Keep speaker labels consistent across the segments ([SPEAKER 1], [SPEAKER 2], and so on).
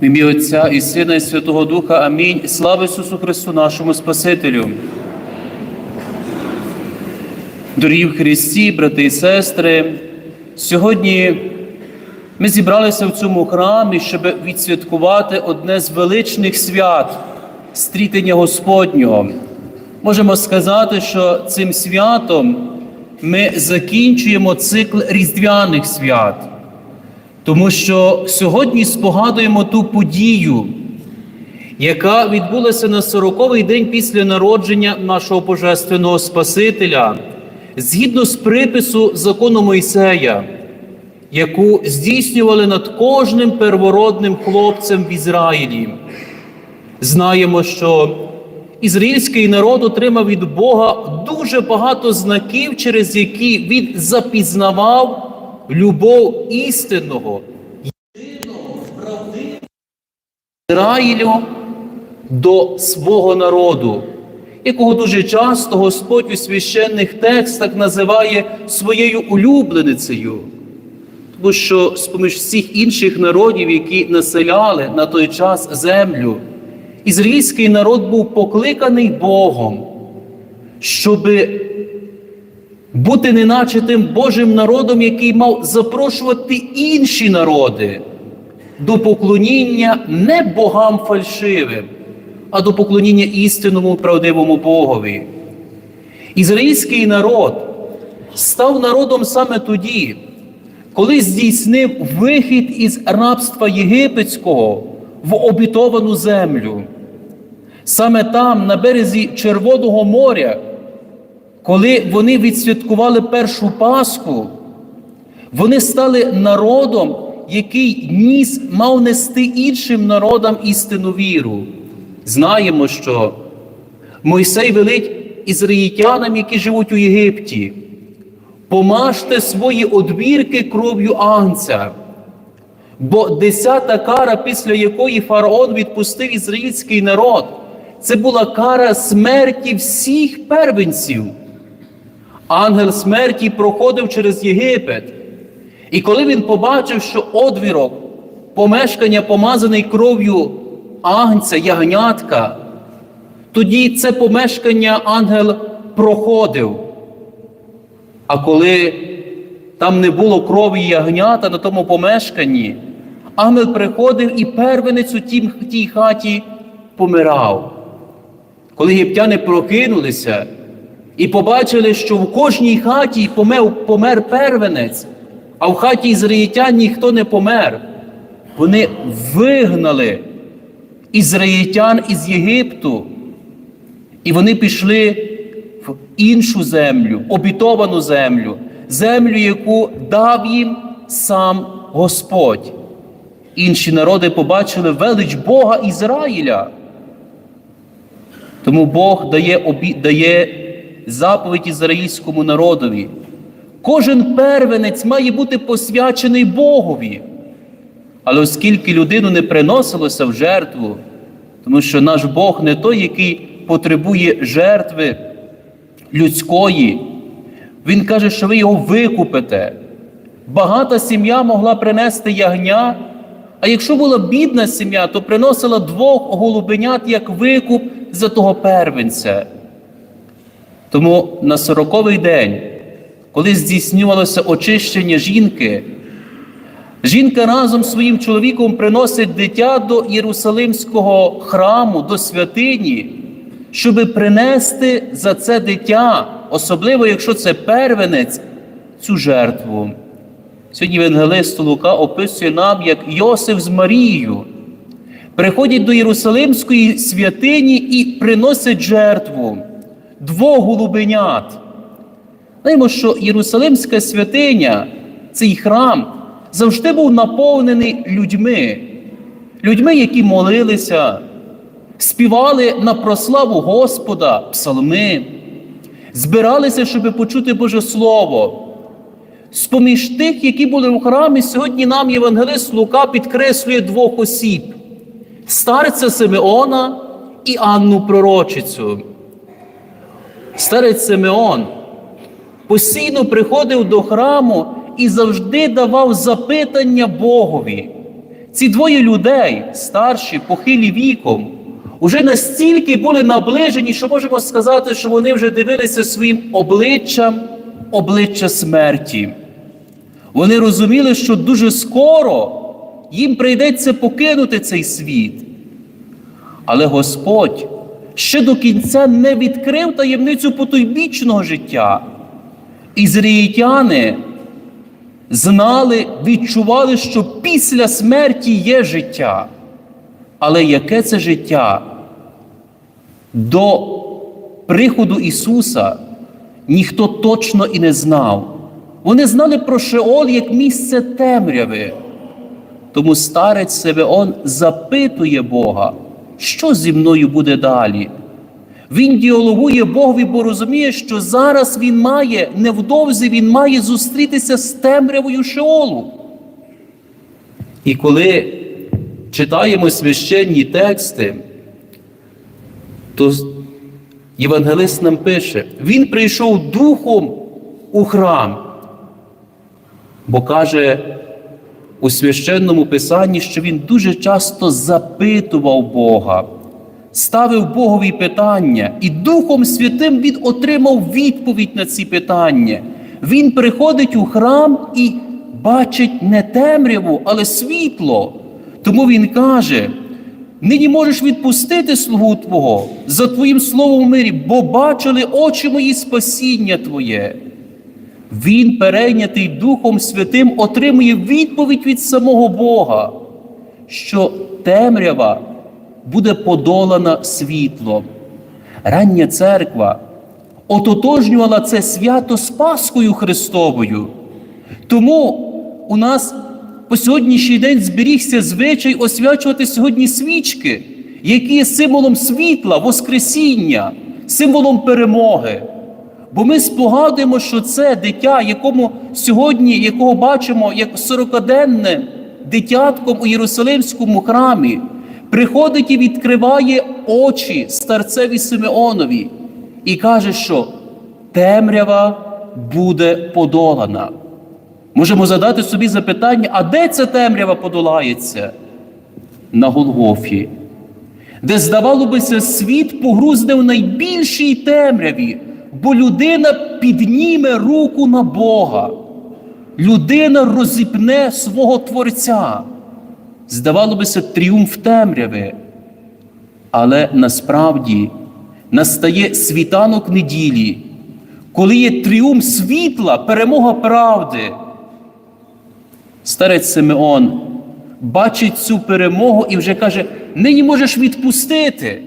[SPEAKER 1] В ім'я Отця і Сина, і Святого Духа. Амінь. Слава Ісусу Христу, нашому Спасителю. Дорогі в Христі, брати і сестри, сьогодні ми зібралися в цьому храмі, щоб відсвяткувати одне з величних свят стрітення Господнього. Можемо сказати, що цим святом ми закінчуємо цикл різдвяних свят. Тому що сьогодні спогадуємо ту подію, яка відбулася на 40-й день після народження нашого Божественного Спасителя, згідно з припису закону Мойсея, яку здійснювали над кожним первородним хлопцем в Ізраїлі. Знаємо, що ізраїльський народ отримав від Бога дуже багато знаків, через які він запізнавав любов істинного, єдиного, правдивого Ізраїлю до свого народу, якого дуже часто Господь у священних текстах називає своєю улюбленицею. Тому що з-поміж всіх інших народів, які населяли на той час землю, ізраїльський народ був покликаний Богом, щоби бути неначе тим Божим народом, який мав запрошувати інші народи до поклоніння не богам фальшивим, а до поклоніння істинному правдивому Богові. Ізраїльський народ став народом саме тоді, коли здійснив вихід із рабства єгипетського в обітовану землю. Саме там, на березі Червоного моря, коли вони відсвяткували першу Пасху, вони стали народом, який ніс мав нести іншим народам істину віру. Знаємо, що Мойсей велить ізраїльтянам, які живуть у Єгипті, помажте свої одвірки кров'ю агнця. Бо десята кара, після якої фараон відпустив ізраїльський народ, це була кара смерті всіх первенців. Ангел смерті проходив через Єгипет. І коли він побачив, що одвірок, помешкання, помазаний кров'ю агнця, ягнятка, тоді це помешкання ангел проходив. А коли там не було крові ягнята на тому помешканні, ангел приходив і первенець у тій хаті помирав. Коли єгиптяни прокинулися і побачили, що в кожній хаті помер, помер первенець, а в хаті ізраїльтян ніхто не помер, вони вигнали ізраїльтян із Єгипту, і вони пішли в іншу землю, обітовану землю, землю, яку дав їм сам Господь. Інші народи побачили велич Бога Ізраїля. Тому Бог дає, обі... дає заповідь ізраїльському народові. Кожен первенець має бути посвячений Богові. Але оскільки людину не приносилося в жертву, тому що наш Бог не той, який потребує жертви людської, Він каже, що ви його викупите. Багата сім'я могла принести ягня, а якщо була бідна сім'я, то приносила двох голубенят як викуп за того первенця. Тому на сороковий день, коли здійснювалося очищення жінки, жінка разом з своїм чоловіком приносить дитя до Єрусалимського храму, до святині, щоб принести за це дитя, особливо якщо це первенець, цю жертву. Сьогодні Евангелист Лука описує нам, як Йосиф з Марією приходять до Єрусалимської святині і приносять жертву двох голубенят. Знаємо, що Єрусалимська святиня, цей храм, завжди був наповнений людьми, людьми, які молилися, співали на прославу Господа, псалми, збиралися, щоб почути Боже Слово. З-поміж тих, які були в храмі, сьогодні нам Євангелист Лука підкреслює двох осіб: старця Симеона і Анну Пророчицю. Старець Симеон постійно приходив до храму і завжди давав запитання Богові. ці двоє людей, старші, похилі віком, уже настільки були наближені, що можемо сказати, що вони вже дивилися своїм обличчям обличчя смерті. Вони розуміли, що дуже скоро їм прийдеться покинути цей світ. Але Господь ще до кінця не відкрив таємницю потойбічного життя. Ізраїльтяни знали, відчували, що після смерті є життя. Але яке це життя? До приходу Ісуса ніхто точно і не знав. Вони знали про Шеол як місце темряви. Тому старець Севеон запитує Бога, що зі мною буде далі. Він діалогує Богові, бо розуміє, що зараз він має, невдовзі він має зустрітися з темрявою Шеолу. І коли читаємо священні тексти, то євангелист нам пише, він прийшов духом у храм, бо каже у священному писанні, що він дуже часто запитував Бога, ставив Богові питання, і Духом Святим він отримав відповідь на ці питання. Він приходить у храм і бачить не темряву, але світло. Тому він каже: нині можеш відпустити слугу Твого за Твоїм словом в мирі, бо бачили очі мої спасіння Твоє. Він, перейнятий Духом Святим, отримує відповідь від самого Бога, що темрява буде подолана світлом. Рання церква ототожнювала це свято з Пасхою Христовою. Тому у нас по сьогоднішній день зберігся звичай освячувати сьогодні свічки, які є символом світла, Воскресіння, символом перемоги. Бо ми спогадуємо, що це дитя, якому сьогодні, якого бачимо як сорокаденне дитятком у Єрусалимському храмі, приходить і відкриває очі старцеві Симеонові і каже, що темрява буде подолана. Можемо задати собі запитання, а де ця темрява подолається? На Голгофі, де, здавало бися, світ погрузне в найбільшій темряві, бо людина підніме руку на Бога, людина розіпне свого Творця. Здавало бися, тріумф темряви. Але насправді настає світанок неділі, коли є тріумф світла, перемога правди. Старець Симеон бачить цю перемогу і вже каже: нині можеш відпустити,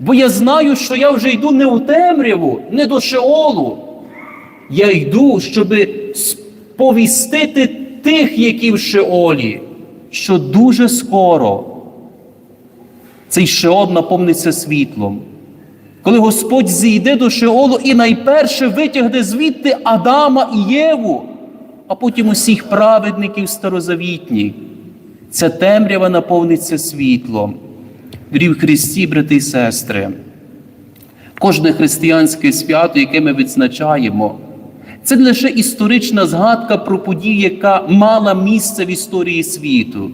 [SPEAKER 1] бо я знаю, що я вже йду не у темряву, не до Шеолу. Я йду, щоб сповістити тих, які в Шеолі, що дуже скоро цей Шеол наповниться світлом. Коли Господь зійде до Шеолу і найперше витягне звідти Адама і Єву, а потім усіх праведників старозавітніх, ця темрява наповниться світлом. Дорі в Христі, брати і сестри, кожне християнське свято, яке ми відзначаємо, це не лише історична згадка про подію, яка мала місце в історії світу.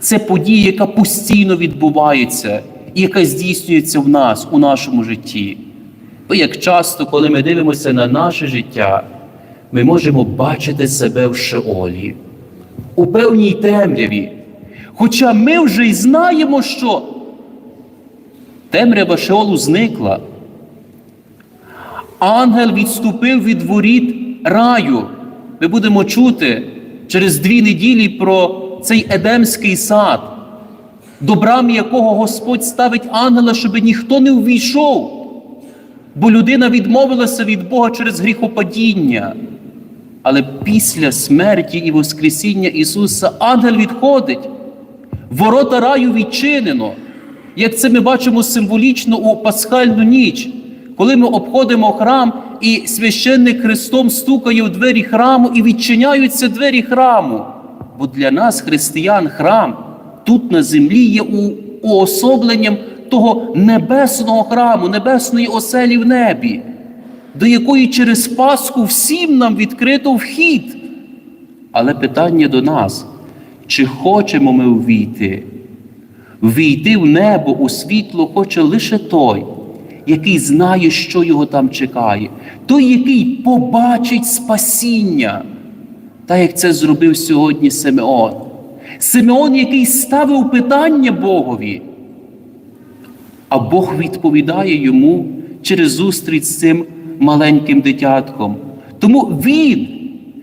[SPEAKER 1] Це подія, яка постійно відбувається і яка здійснюється в нас, у нашому житті. Бо як часто, коли ми дивимося на наше життя, ми можемо бачити себе в Шеолі, у певній темряві. Хоча ми вже й знаємо, що темрява Шеолу зникла. Ангел відступив від воріт раю. Ми будемо чути через дві неділі про цей Едемський сад, до брами якого Господь ставить ангела, щоб ніхто не увійшов, бо людина відмовилася від Бога через гріхопадіння. Але після смерті і Воскресіння Ісуса ангел відходить, ворота раю відчинено, як це ми бачимо символічно у пасхальну ніч, коли ми обходимо храм, і священник Христом стукає у двері храму і відчиняються двері храму. Бо для нас, християн, храм тут на землі є уособленням того небесного храму, небесної оселі в небі, до якої через Пасху всім нам відкрито вхід. Але питання до нас, чи хочемо ми увійти? Війти в небо у світло хоче лише той, який знає, що його там чекає, той, який побачить спасіння, так як це зробив сьогодні Симеон. Симеон, який ставив питання Богові, а Бог відповідає йому через зустріч з цим маленьким дитятком. Тому він,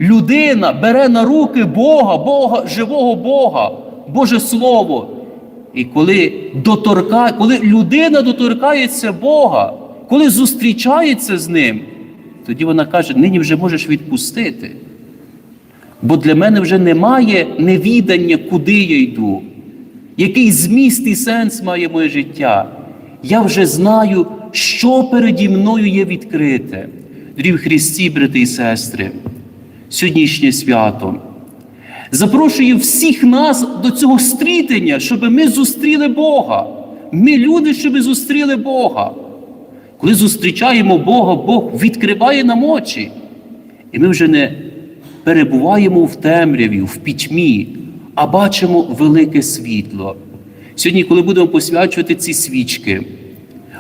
[SPEAKER 1] людина, бере на руки Бога, Бога, живого Бога, Боже Слово. І коли доторка, коли людина доторкається Бога, коли зустрічається з ним, тоді вона каже: нині вже можеш відпустити. Бо для мене вже немає невідання, куди я йду, який зміст і сенс має моє життя. Я вже знаю, що переді мною є відкрите. Дорі в Христі, брати і сестри, сьогоднішнє свято. Запрошую всіх нас до цього стрітення, щоб ми зустріли Бога. Ми люди, щоб зустріли Бога. Коли зустрічаємо Бога, Бог відкриває нам очі. І ми вже не перебуваємо в темряві, в пітьмі, а бачимо велике світло. Сьогодні, коли будемо посвячувати ці свічки,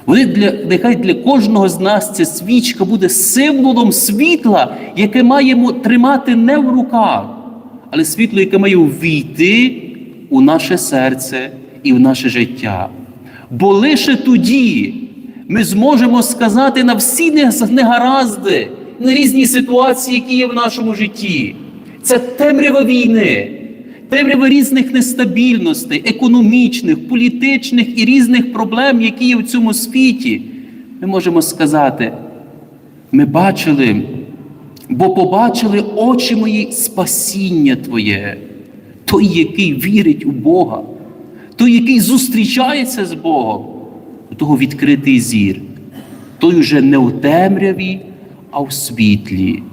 [SPEAKER 1] вони для, нехай для кожного з нас ця свічка буде символом світла, яке маємо тримати не в руках, але світло, яке має ввійти у наше серце і в наше життя. Бо лише тоді ми зможемо сказати на всі негаразди, на різні ситуації, які є в нашому житті. Це темрява війни, темрява різних нестабільностей, економічних, політичних і різних проблем, які є в цьому світі. Ми можемо сказати, ми бачили, бо побачили очі мої спасіння Твоє, той, який вірить у Бога, той, який зустрічається з Богом, у того відкритий зір, той уже не у темряві, а в світлі.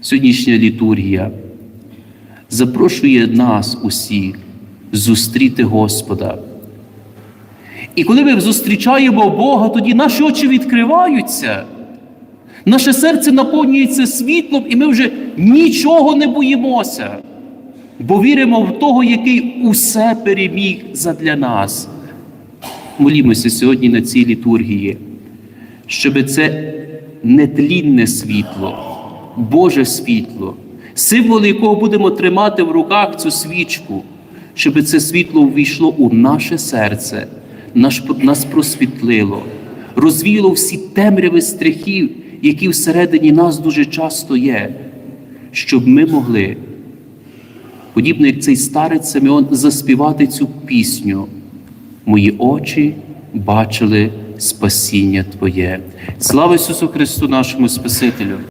[SPEAKER 1] Сьогоднішня літургія запрошує нас усіх зустріти Господа. І коли ми зустрічаємо Бога, тоді наші очі відкриваються, наше серце наповнюється світлом, і ми вже нічого не боїмося, бо віримо в того, який усе переміг задля нас. Молімося сьогодні на цій літургії, щоб це нетлінне світло, Боже світло, символ якого будемо тримати в руках цю свічку, щоб це світло увійшло у наше серце, нас просвітлило, розвіяло всі темряви страхів, які всередині нас дуже часто є, щоб ми могли, подібно як цей старець Симеон, заспівати цю пісню. Мої очі бачили спасіння Твоє. Слава Ісусу Христу, нашому Спасителю!